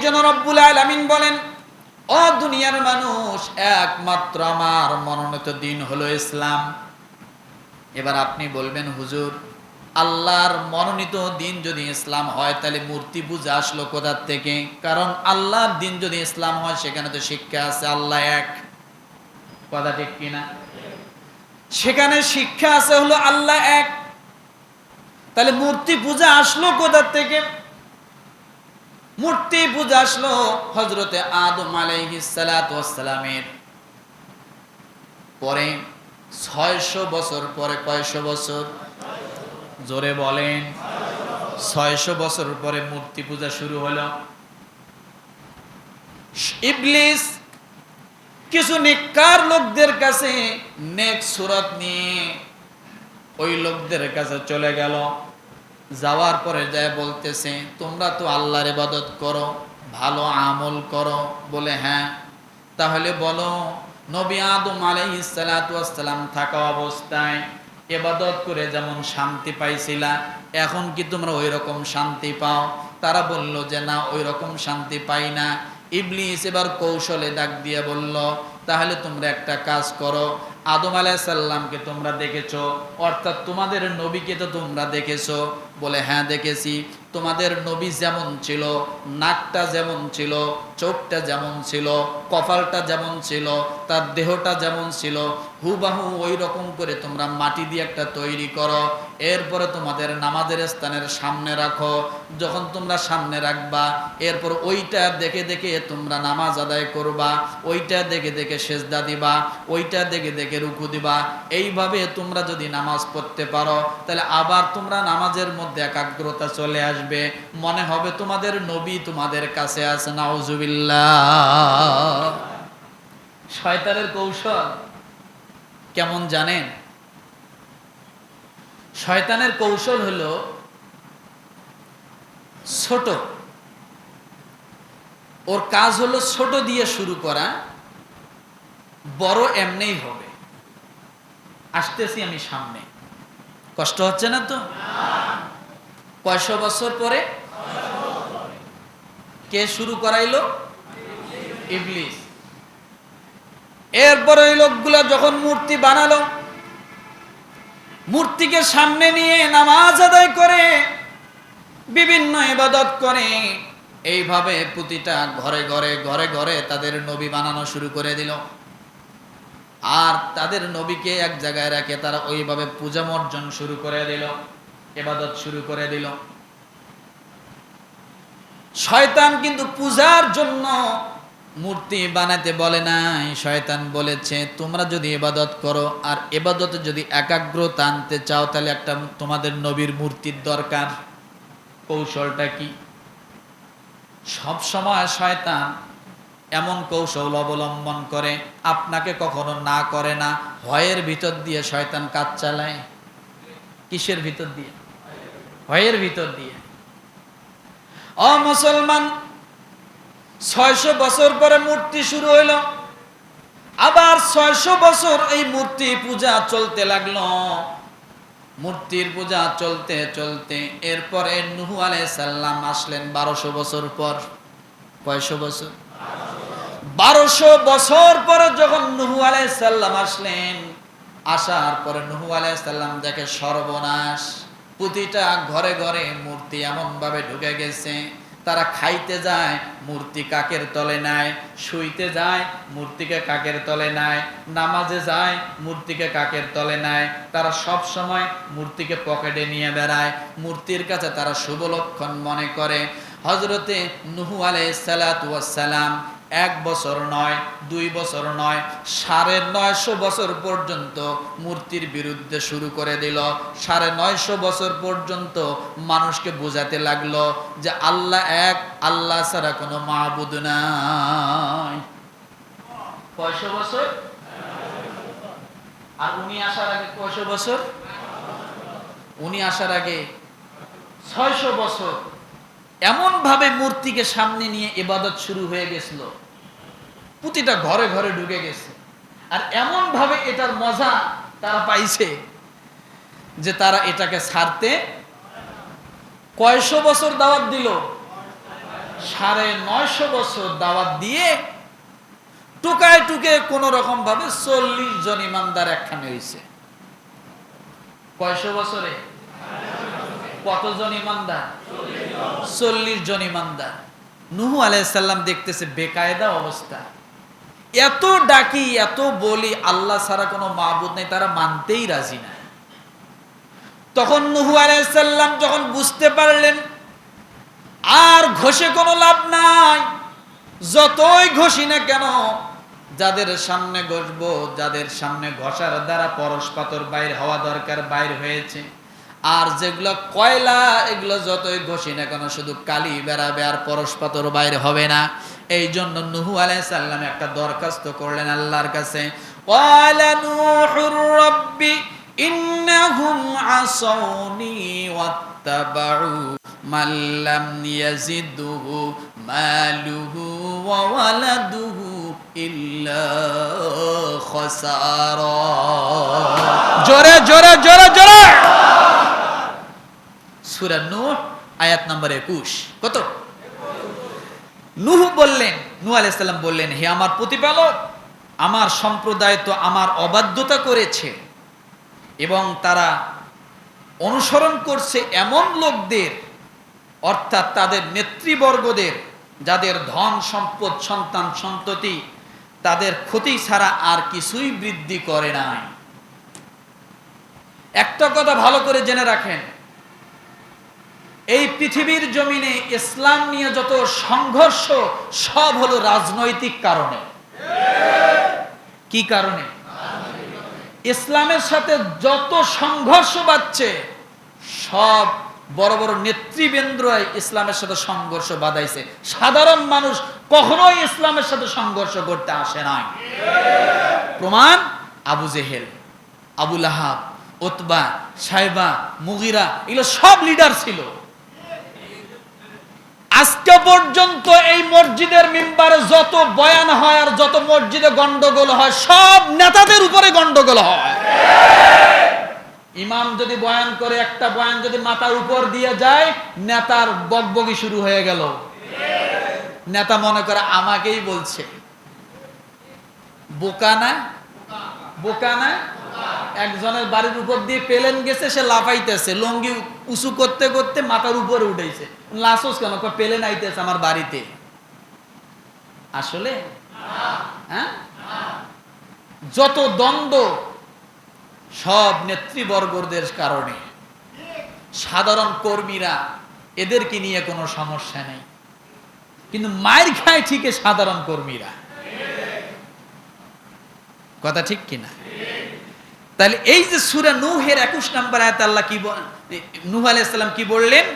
জন্য রব্বুল আলামিন বলেন, ও দুনিয়ার মানুষ, একমাত্র আমার মনোনীত দিন হলো ইসলাম। এবার আপনি বলবেন, হুজুর, আল্লাহর মনোনীত দিন যদি ইসলাম হয়, তাহলে মূর্তি পূজা আসলো কোথার থেকে? কারণ আল্লাহর দিন যদি ইসলাম হয়, সেখানে তো শিক্ষা আছে, আল্লাহ এক। কথা ঠিক কিনা সেখানে শিক্ষা আছে হলো আল্লাহ এক। তাহলে মূর্তি পূজা আসলো কোথার থেকে? মূর্তি পূজা আসলো হজরতে আদম আলাইহিসালামের পরে ছয়শো বছর পরে কয়শো বছর? জোরে বলেন। ছয়শো বছর পরে মূর্তি পূজা শুরু হলো। ইবলিস, কিছু নেককার লোকদের কাছে নেক সুরত নিয়ে ওই লোকদের কাছে চলে গেল। যাওয়ার পরে যায় বলতেছে, তোমরা তো আল্লাহর ইবাদত করো, ভালো আমল করো। বলে হ্যাঁ। তাহলে বলো, নবী আদম আলাইহিসসালাম থাকা অবস্থায় এবাদত করে যেমন শান্তি পাইছিলা, এখন কি তোমরা ওই রকম শান্তি পাও? তারা বলল যে, না ওই রকম শান্তি পাই না। ইবলিস এবার কৌশলে ডাক দিয়ে বলল, তাহলে তোমরা একটা কাজ করো, আদম আলাইসাল্লামকে তোমরা দেখেছ, অর্থাৎ তোমাদের নবীকে তো তোমরা দেখেছ। বলে হ্যাঁ দেখেছি। তোমাদের নবী যেমন ছিল, নাকটা যেমন ছিল, চোখটা যেমন ছিল, কপালটা যেমন ছিল, তার দেহটা যেমন ছিল, হুবাহু ওই রকম করে তোমরা মাটি দিয়ে একটা তৈরি করো, এরপরে তোমাদের নামাজের স্থানের সামনে রাখো, যখন তোমরা সামনে রাখবা, এরপর ওইটা দেখে দেখে তোমরা নামাজ আদায় করবা, ওইটা দেখে দেখে সেজদা দিবা, ওইটা দেখে দেখে রুকু দিবা, এইভাবে তোমরা যদি নামাজ পড়তে পারো, তাহলে আবার তোমরা নামাজের মধ্যে একাগ্রতা চলে আসবে। মনে হবে তোমাদের নবী তোমাদের কাছে আছে, নাউজুবিল্লাহ। শয়তানের কৌশল, কেমন জানেন? শয়তানের কৌশল হলো ছোট। ওর কাজ হলো ছোট দিয়ে শুরু করা, বড় এমনেই হবে। আসতেছি আমি সামনে। কষ্ট হচ্ছে না তো? কয়শো বছর পরে? কে শুরু করাইলো? ইবলিস। এরপরে ওই লোকগুলা যখন মূর্তি বানালো, মূর্তিকে সামনে নিয়ে নামাজ আদায় করে, বিভিন্ন ইবাদত করে, এইভাবে প্রতিটা ঘরে ঘরে ঘরে ঘরে তাদের নবী বানানো শুরু করে দিল। আর তাদের নবীকে এক জায়গায় রেখে তারা ওইভাবে পূজা মর্জন শুরু করে দিল। এবাদত শুরু করে দিল। শয়তান কিন্তু পূজার জন্য মূর্তি বানাতে বলে নাই। শয়তান বলেছে, তোমরা যদি এবাদত করো আর এবাদতে যদি একাগ্রতা আনতে চাও, তাহলে একটা তোমাদের নবীর মূর্তির দরকার। কৌশলটা কি? সব সময় শয়তান এমন কৌশল অবলম্বন করে, আপনাকে কখনো না করে না। ভয়ের ভিতর দিয়ে শয়তান কাজ চালায়। কিসের ভিতর দিয়ে? ভয়ের ভিতর দিয়ে। অ মুসলমান ছয়শো বছর পরে মূর্তি শুরু হইল। আবার ছয়শো বছর এই মূর্তি পূজা চলতে লাগল। মূর্তির পূজা চলতে চলতে এরপরে নুহু আলাই সাল্লাম আসলেন বারোশো বছর পর। কয়শো বছর? বারোশো বছর পরে যখন নুহু আলাইসাল্লাম আসলেন, আসার পরে নুহু আলাইসাল্লাম দেখে সর্বনাশ। প্রতিটা ঘরে ঘরে মূর্তি এমন ভাবে ঢুকে গেছে। তারা খাইতে যায়, মূর্তি কাকের তলে নেয় শুইতে যায়, মূর্তিকে কাকের তলে নেয় নামাজে যায়, মূর্তিকে কাকের তলে নেয় তারা সব সময় মূর্তিকে পকেটে নিয়ে বেড়ায়। মূর্তির কাছে তারা শুভ লক্ষণ মনে করে। হজরতে নুহু আলাইসালাম এক বছর নয়, দুই বছর নয়, সাড়ে নয়শো বছর পর্যন্ত মূর্তির বিরুদ্ধে শুরু করে দিল। সাড়ে নয়শো বছর পর্যন্ত মানুষকে বোঝাতে লাগল যে আল্লাহ এক, আল্লাহ ছাড়া কোনো মাহবুদ নাই। কয়শো বছর? আর উনি আসার আগে কয়শো বছর? উনি আসার আগে ছয়শো বছর। এমন ভাবে মূর্তিকে সামনে নিয়ে ইবাদত শুরু হয়ে গেছিল। প্রতিটা ঘরে ঘরে ঢুকে গেছে। আর এমন ভাবে এটার মজা তারা পাইছে যে তারা এটাকে ছাড়তে কয়শো বছর দাওয়াত দিল। সাড়ে নয়শো বছর দাওয়াত দিয়ে টুকায় টুকে কোন রকম ভাবে চল্লিশ জন ইমানদার একখানে হয়েছে কয়শো বছরে? কতজন ইমানদার? চল্লিশ জন ইমানদার। নুহু আলাইসাল্লাম দেখতেছে বেকায়দা অবস্থা। এত ডাকি, এত বলি, আল্লাহ ছাড়া কোনো মাহবুদ নেই, তারা মানতেই রাজি না। তখন নুহু আলাইসাল্লাম যখন বুঝতে পারলেন, আর ঘষে কোনো লাভ নাই। যতই ঘষি না কেন, যাদের সামনে ঘষবো, যাদের সামনে ঘষার দ্বারা পরশপাতর বাইর হওয়া দরকার, বাইর হয়েছে। আর যেগুলো কয়লা, এগুলো যতই ঘষি না কেন, শুধু কালি বেড়াবে আর পরশপাতর বাইরে হবে না। এই জন্য নুহু আলাইসাল্লাম একটা দরখাস্ত করলেন আল্লাহর কাছে। মালুহু ইল্লা জোরে জোরে জোরে জোরে! সূরা নূহ, আয়াত নম্বর 21 কত? নূহ বললেন, নূহ আলাইহিস সালাম বললেন, হে আমার প্রতিপালক, আমার সম্প্রদায় তো আমার অবাধ্যতা করেছে এবং তারা অনুসরণ করছে এমন লোকদের, অর্থাৎ তাদের নেতৃবর্গদের, যাদের ধন, সম্পদ, সন্তান, সন্ততি, তাদের ক্ষতি ছাড়া আর কিছুই বৃদ্ধি করে নাই। একটা কথা ভালো করে জেনে রাখেন এই পৃথিবীর জমিনে ইসলাম নিয়ে যত সংঘর্ষ, সব হলো রাজনৈতিক কারণে। কি কারণে? ইসলামের সাথে যত সংঘর্ষ বাড়ছে সব বড় বড় নেতৃবৃন্দরাই ইসলামের সাথে সংঘর্ষ বাধাইছে। সাধারণ মানুষ কখনোই ইসলামের সাথে সংঘর্ষ করতে আসে নাই। প্রমাণ? আবু জেহেল আবুল আহাব ওতবা সাহেবা মুগিরা, এগুলো সব লিডার ছিল। আজকে পর্যন্ত এই মসজিদের মিম্বারে যত বয়ান হয় আর যত মসজিদে গন্ডগোল হয়, সব নেতাদের উপরে গন্ডগোল হয়। ইমাম যদি বয়ান করে, একটা বয়ান যদি মাথার উপর দিয়ে যায়, নেতার বকবকি শুরু হয়ে গেল। নেতা মনে করে, আমাকেই বলছে। বোকা না? বোকা না? একজনের বাড়ির উপর দিয়ে পেলেন গেছে, সে লাফাইতেছে, লঙ্গি উঁচু করতে করতে মাথার উপরে উঠেছে। লাসোস কেন? পেলেন আইতেছে আমার বাড়িতে। আসলে? হ্যাঁ? যত দ্বন্দ্ব, সব নেতৃবর্গদের কারণে। সাধারণ কর্মীরা এদেরকে নিয়ে কোনো সমস্যা নেই। কিন্তু মায়ের খায় ঠিকই সাধারণ কর্মীরা। কথা ঠিক কিনা? তাহলে এই যে সুরা নূহের একুশ নম্বর আয়াত আল্লাহ কি নূহ আলাইসাল্লাম কি বললেন?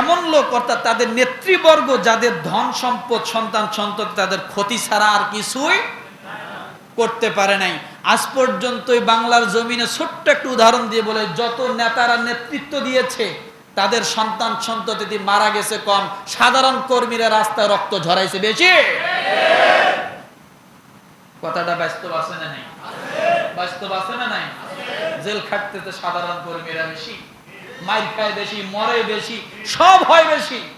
এমন লোক, অর্থাৎ তাদের নেতৃবর্গ, যাদের ধন সম্পদ, সন্তান, সন্তত তাদের ক্ষতি ছাড়া আর কিছুই করতে পারে নাই। আজ পর্যন্ত বাংলার জমিনে ছোট্ট একটা উদাহরণ দিয়ে বলে, যত নেতারা নেতৃত্ব দিয়েছে, তাদের সন্তান, সন্ততি মারা গেছে কম। সাধারণ কর্মীরা রাস্তায় রক্ত ঝরাইছে বেশি। কথাটা ব্যস্ত আছে না নাই? বাস্তব আছে না নাই? জেল খাটতে তো সাধারণ কর্মীরা বেশি, মাইর খায় বেশি, মরে বেশি, সব হয় বেশি।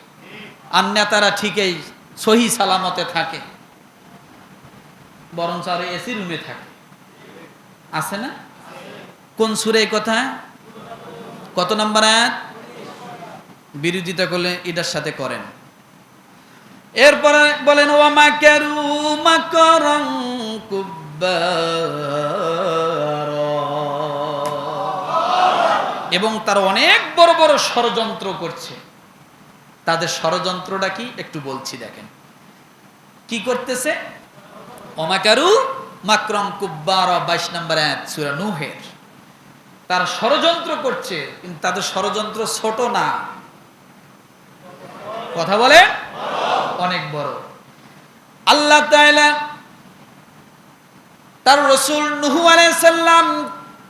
আর নেতারা ঠিকই সহি সালামতে থাকে। বরং আর এসি রুমে থাকে। আছে না? কোন সুরে কথা? কত নম্বর আয়াত? বিরোধিতা করলে এটার সাথে করেন। এরপরে বলেন ও মাকারু মাকরং কুব্বারা। এবং তার অনেক বড় বড় ষড়যন্ত্র করছে। তাদের ষড়যন্ত্রটা কি? একটু বলছি, দেখেন। কি করতেছে? অমাকারু মাকরম কুব্বার বাইশ নম্বর এক সুরা নুহের। তারা ষড়যন্ত্র করছে, কিন্তু তাদের ষড়যন্ত্র ছোট না। কথা বলে? অনেক বড়। আল্লাহ তার রসুল নুহু আলাইসাল্লাম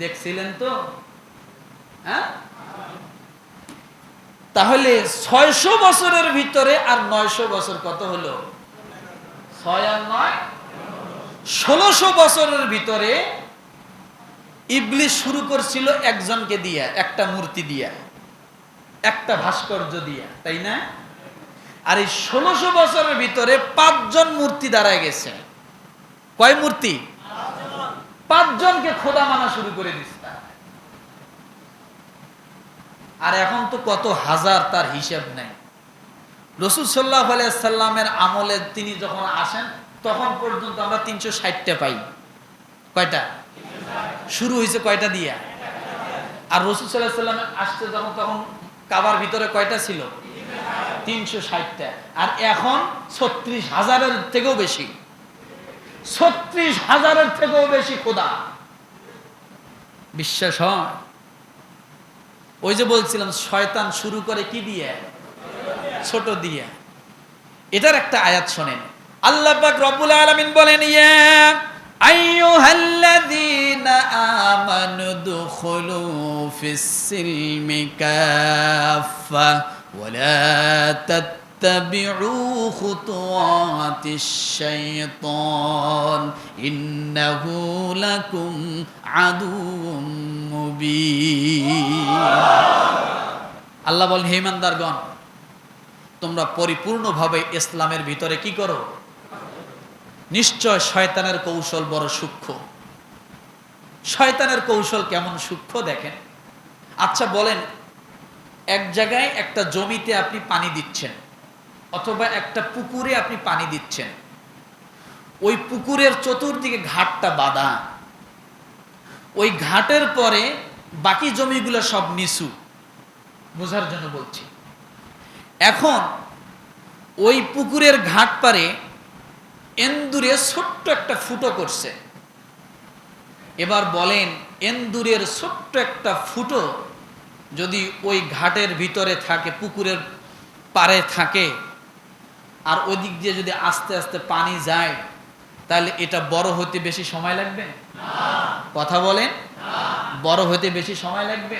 দেখছিলেন তো? হ্যাঁ? তাহলে ছয়শো বছরের ভিতরে আর নয়শো বছর কত হলো? ছয় আর নয়? ষোলোশো বছরের ভিতরে ইবলিশ শুরু করছিল একজনকে দিয়া, একটা মূর্তি দিয়া, একটা ভাস্কর্য দিয়া, তাই না? আর এই ষোলোশো বছরের ভিতরে পাঁচজন মূর্তি দাঁড়ায় গেছে। কয় মূর্তি? পাঁচজনকে খোদা মানা শুরু করে দিচ্ছে আর এখন তো কত হাজার তার হিসাব নেই। রসুল সাল্লাহ সাল্লামের আমলে তিনি যখন আসেন, তখন পর্যন্ত আমরা তিনশো ষাটটা পাই। কয়টা? শুরু হয়েছে কয়টা দিয়া? আর রসুল সাল্লাহ সাল্লাম আসতে যখন, তখন কাবার ভিতরে কয়টা ছিল? তিনশো ষাটটা। আর এখন ছত্রিশ হাজারের থেকেও বেশি। ছত্রিশ হাজারের থেকেও বেশি খোদা। বিশ্বাস হয়? ওই যে বলছিলাম, শয়তান শুরু করে কি দিয়ে? ছোট দিয়ে। এটার একটা আয়াত শোনেন। আল্লাহ পাক রব্বুল আলামিন বলেন, ইয়া আইয়ুহাল্লাযীনা আমানু দুখুলু ফিস সিলমি কাফা ওয়ালা تتبعوا خطوات الشيطان إنه لكم عدو مبين আল্লাহ বলেন হে ইমানদারগণ তোমরা পরিপূর্ণভাবে ইসলামের ভিতরে কি করো নিশ্চয় শয়তানের কৌশল বড় সূক্ষ্ম শয়তানের কৌশল কেমন সূক্ষ্ম দেখেন আচ্ছা বলেন এক জায়গায় একটা জমিতে আপনি পানি দিচ্ছেন অথবা একটা পুকুরে আপনি পানি দিচ্ছেন। ওই পুকুরের চতুর্দিকে ঘাটটা বাঁধা। ওই ঘাটের পরে বাকি জমিগুলো সব নিচু। বোঝার জন্য বলছি। এখন ওই পুকুরের ঘাট পারে এন্দুরে ছোট্ট একটা ফুটো করছে। এবার বলেন, এন্দুরের ছোট্ট একটা ফুটো যদি ওই ঘাটের ভিতরে থাকে, পুকুরের পারে থাকে আর ওদিক দিয়ে যদি আস্তে আস্তে পানি যায়, তাহলে এটা বড় হতে বেশি সময় লাগবে? কথা বলেন। বড় হতে বেশি সময় লাগবে?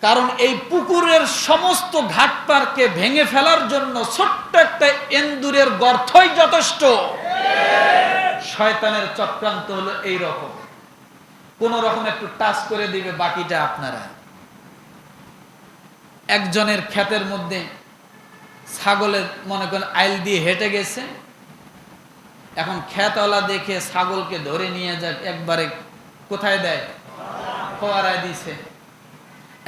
কারণ এই পুকুরের সমস্ত ঘাট পারকে ভেঙে ফেলার জন্য ছোট্ট একটা এন্দুরের গর্থই যথেষ্ট। শয়তানের চক্রান্ত হলো এই রকম। কোন রকম একটু টাচ করে দিবে বাকিটা আপনারা। একজনের ক্ষেতের মধ্যে ছাগলের, মনে করেন, আইল দিয়ে হেঁটে গেছে। এখন খেতওয়ালা দেখে ছাগলকে ধরে নিয়ে যাক, একবারে কোথায় দেয়? ফোয়ারায় দিছে।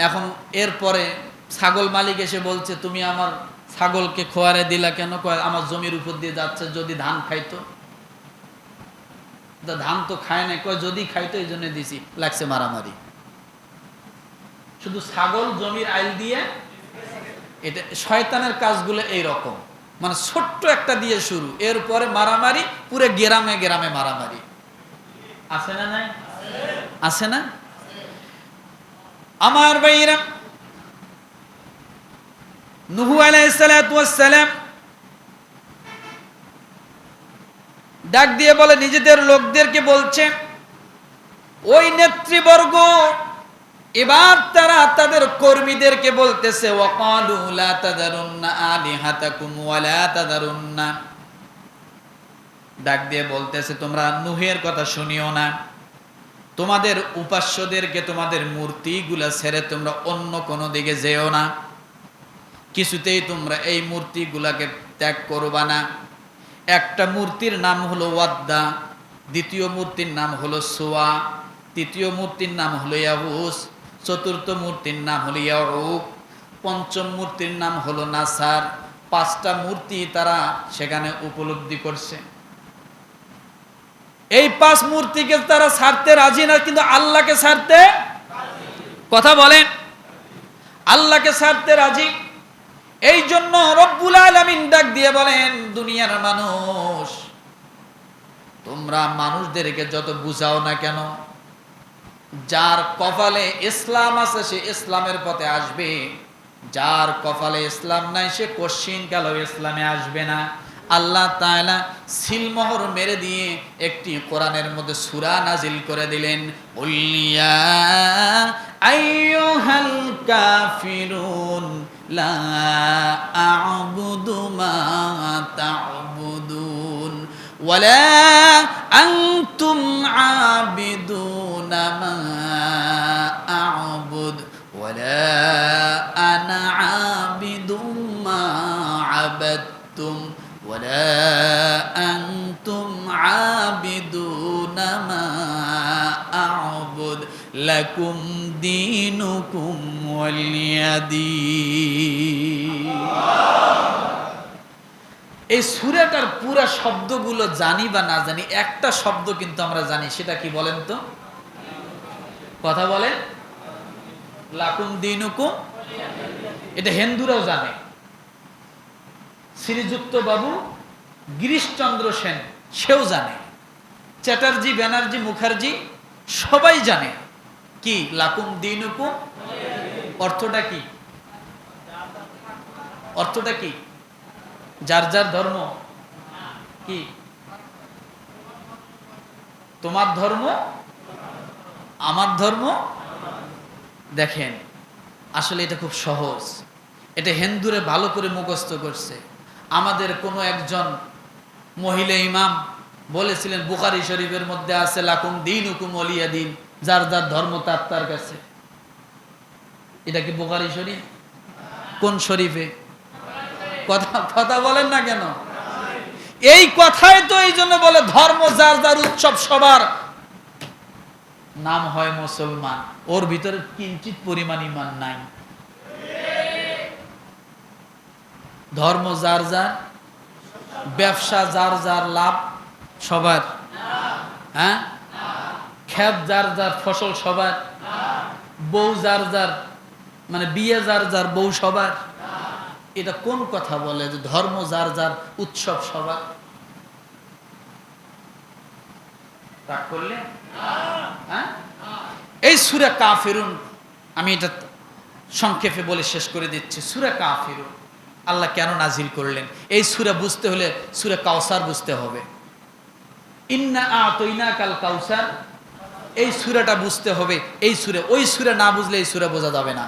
এখন এরপরে ছাগল মালিক এসে বলছে, তুমি আমার ছাগলকে খোয়ারে দিলা কেন? কয়, আমার জমির উপর দিয়ে যাচ্ছে, যদি ধান খাইতো। ধান তো খায় না কয়, যদি খাইতো, এই জন্য দিছি। লাগছে মারামারি। শুধু ছাগল জমির আইল দিয়ে এটা শয়তানের কাজগুলো এই রকম মানে ছোট্ট একটা দিয়ে শুরু, এরপরে মারামারি, পুরো গ্রামে গ্রামে মারামারি। আছে না নাই? আছে না? আমার ভাইরা নুহু আলাইসালাম ডাক দিয়ে বলে, নিজেদের লোকদেরকে বলছে, ওই নেতৃবর্গ এবার তারা তাদের কর্মীদেরকে বলতেছে ডাক দিয়ে বলতেছে, তোমরা নুহের কথা শুনিও না। তোমাদের উপাস্যদেরকে, তোমাদের মূর্তিগুলা ছেড়ে তোমরা অন্য কোনো দিকে যেও না। কিছুতেই তোমরা এই মূর্তিগুলাকে ত্যাগ করবা না। একটা মূর্তির নাম হলো ওয়াদ্দা, দ্বিতীয় মূর্তির নাম হলো সোয়া, তৃতীয় মূর্তির নাম হলো ইয়াহুস চতুর্থ মূর্তির নাম হলো ইয়াউক পঞ্চম মূর্তির নাম হলো নাসার, পাঁচটা মূর্তি তারা সেখানে উপলব্ধি করছে। এই পাঁচ মূর্তিকে তারা ছাড়তে রাজি না, কিন্তু আল্লাহকে ছাড়তে কথা বলেন। আল্লাহকে ছাড়তে রাজি। এই জন্য রব্বুল আলামিন ডাক দিয়ে বলেন, দুনিয়ার মানুষ, তোমরা মানুষদেরকে যত বুঝাও না কেন যার কপালে ইসলাম আছে, সে ইসলামের পথে আসবে। যার কপালে ইসলাম নাই, সে কশিন কাল ইসলামে আসবে না। আল্লাহ তায়লা সিলমোহর মেরে দিয়ে একটি কোরআনের মধ্যে সুরা নাজিল করে দিলেন। উল্লিয়া আইয়ুহাল কাফিরুন লা আ'বুদু মা তা'বুদুন ওয়ালা আনতুম আবিদুন। ما أعبد ولا أنا عابد ما عبدتم ولا أنتم عابدون ما أعبد لكم دينكم ولي دين এই সুরাটার পুরা শব্দগুলো জানি বা না জানি একটা শব্দ কিন্তু আমরা জানি সেটা কি বলেন তো কথা বলেন লাকুম দিনুকুম। এটা হিন্দুরাও জানে। শ্রীযুক্ত বাবু গিরিশচন্দ্র সেন, সেও জানে। চ্যাটার্জি, ব্যানার্জি, মুখার্জি, সবাই জানে। কি? লাকুম দিনুকুম? অর্থটা কি? অর্থটা কি? যার যার ধর্ম। কি? তোমার ধর্ম আমার ধর্ম? দেখেন, আসলে এটা খুব সহজ। এটা হিন্দুরে ভালো করে মুখস্থ করছে। আমাদের কোনো একজন মহিলা ইমাম বলেছিলেন, বুখারি শরীফের মধ্যে আছে, লাকুম দিন হুকুম অলিয়া দিন যার যার ধর্ম তার তার কাছে। এটা কি বুখারি শরীফ? কোন শরীফে? কথা কথা বলেন না কেন? এই কথাই তো এই জন্য বলে ধর্ম যার যার উৎসব সবার নাম হয় মুসলমান। ওর ভিতরে কিঞ্চিত পরিমাণ ইমান নাই। ধর্ম যার যার, ব্যবসা যার যার লাভ সবার। হ্যাঁ? ক্ষেত যার যার, ফসল সবার। বউ যার যার মানে বিয়ে যার যার, বউ সবার। এটা কোন কথা বলে যে ধর্ম যার যার, উৎসব সবার? রাগ করলে? হ্যাঁ? এই সুরা কাফেরুন আমি এটা সংক্ষেপে বলে শেষ করে দিচ্ছি। সুরা কা ফেরুন আল্লাহ কেন নাজিল করলেন? এই সুরা বুঝতে হলে সুরা কাউসার বুঝতে হবে। ইন্না আতইনা কাল কাউসার এই সুরাটা বুঝতে হবে। এই সুরে ওই সুরে না বুঝলে এই সুরে বোঝা যাবে না।